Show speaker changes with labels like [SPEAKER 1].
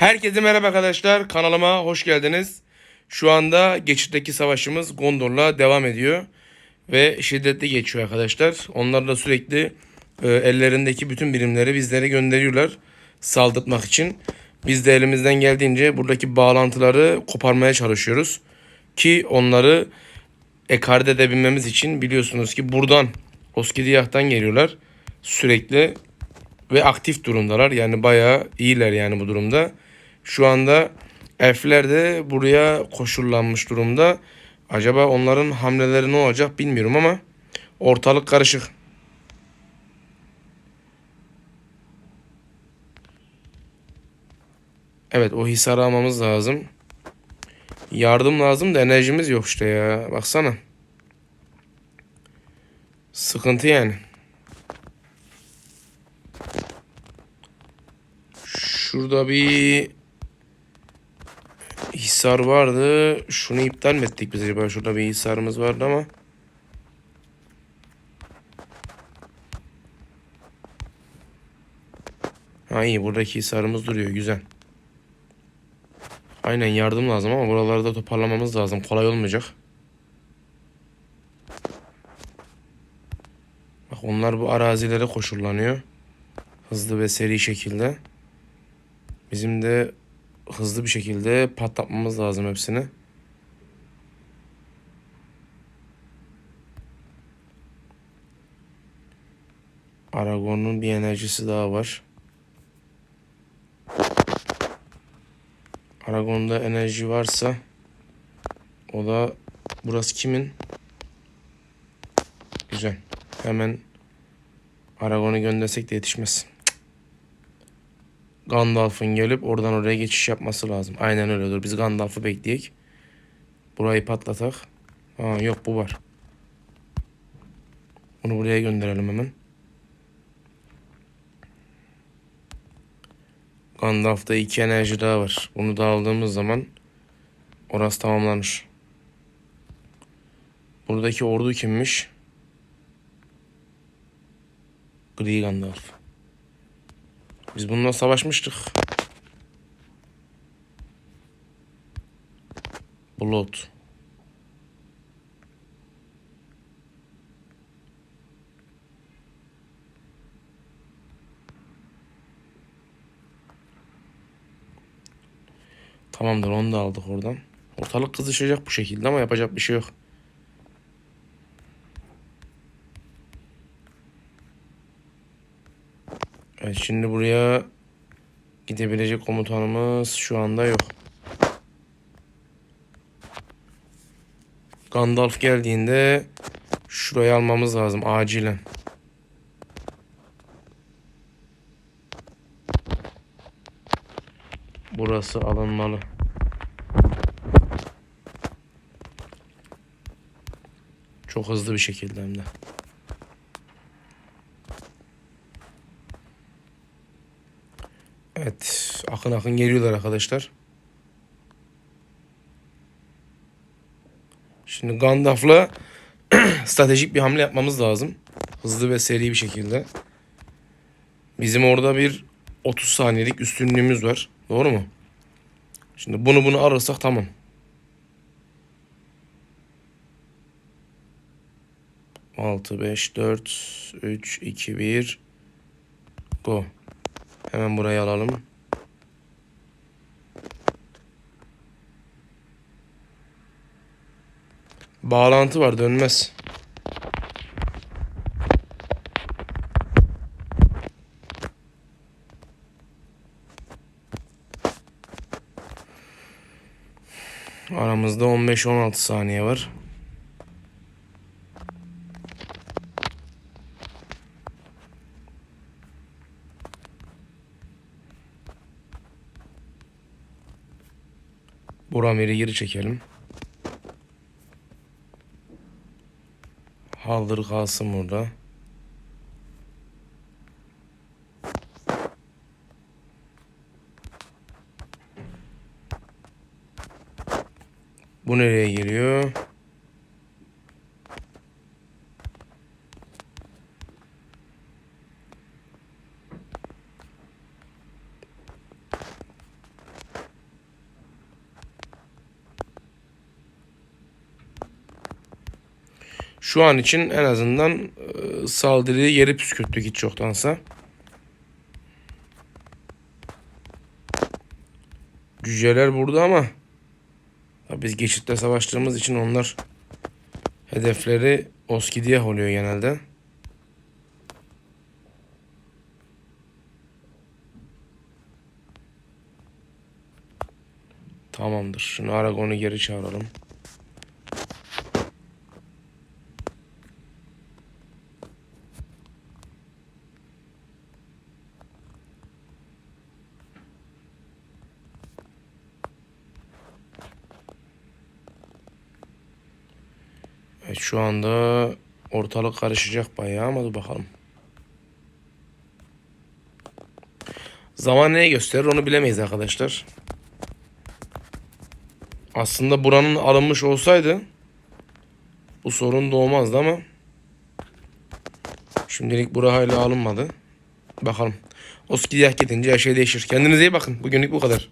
[SPEAKER 1] Herkese merhaba arkadaşlar. Kanalıma hoş geldiniz. Şu anda geçitteki savaşımız Gondor'la devam ediyor. Ve şiddetli geçiyor arkadaşlar. Onlar da sürekli e, ellerindeki bütün birimleri bizlere gönderiyorlar. Saldırtmak için. Biz de elimizden geldiğince buradaki bağlantıları koparmaya çalışıyoruz. Ki onları ekarte edebilmemiz için biliyorsunuz ki buradan Oskidiyah'tan geliyorlar. Sürekli ve aktif durumdalar. Yani bayağı iyiler yani bu durumda. Şu anda elfler de buraya koşullanmış durumda. Acaba onların hamleleri ne olacak bilmiyorum ama ortalık karışık. Evet o hisarı almamız lazım. Yardım lazım da enerjimiz yok işte ya. Baksana. Sıkıntı yani. Şurada bir hisar vardı. Şunu iptal mi ettik biz acaba? Şurada bir hisarımız vardı ama. Ha iyi buradaki hisarımız duruyor. Güzel. Aynen yardım lazım ama buralarda toparlamamız lazım. Kolay olmayacak. Bak onlar bu arazilere koşullanıyor. Hızlı ve seri şekilde. Bizim de hızlı bir şekilde patlatmamız lazım hepsini. Aragon'un bir enerjisi daha var. Aragon'da enerji varsa o da burası kimin? Güzel. Hemen Aragon'u göndersek de yetişmez. Gandalf'ın gelip oradan oraya geçiş yapması lazım. Aynen öyle dur. Biz Gandalf'ı bekleyek. Burayı patlatak. Ha yok bu var. Bunu buraya gönderelim hemen. Gandalf'ta iki enerji daha var. Bunu da aldığımız zaman orası tamamlanır. Buradaki ordu kimmiş? Gri Gandalf. Biz bununla savaşmıştık. Blood. Tamamdır onu da aldık oradan. Ortalık kızışacak bu şekilde ama yapacak bir şey yok. Evet şimdi buraya gidebilecek komutanımız şu anda yok. Gandalf geldiğinde şurayı almamız lazım acilen. Burası alınmalı. Çok hızlı bir şekilde hem de. Evet. Akın akın geliyorlar arkadaşlar. Şimdi Gandalf'la stratejik bir hamle yapmamız lazım. Hızlı ve seri bir şekilde. Bizim orada bir 30 saniyelik üstünlüğümüz var. Doğru mu? Şimdi bunu bunu alırsak tamam. Altı, beş, dört, üç, iki, bir. Go. Hemen burayı alalım. Bağlantı var dönmez. Aramızda 15-16 saniye var. Buramir'i geri çekelim. Haldır kalsın burada. Bu nereye giriyor? Şu an için en azından e, saldırıyı geri püskürttük hiç yoktansa. Cüceler burada ama biz geçitte savaştığımız için onlar hedefleri Oskidiyah oluyor genelde. Tamamdır. Şunu Aragon'u geri çağıralım. Evet, şu anda ortalık karışacak bayağı ama dur bakalım. Zaman neye gösterir onu bilemeyiz arkadaşlar. Aslında buranın alınmış olsaydı bu sorun doğmazdı ama şimdilik bura hala alınmadı. Bakalım. Oskidiyah gidince her şey değişir. Kendinize iyi bakın. Bugünlük bu kadar.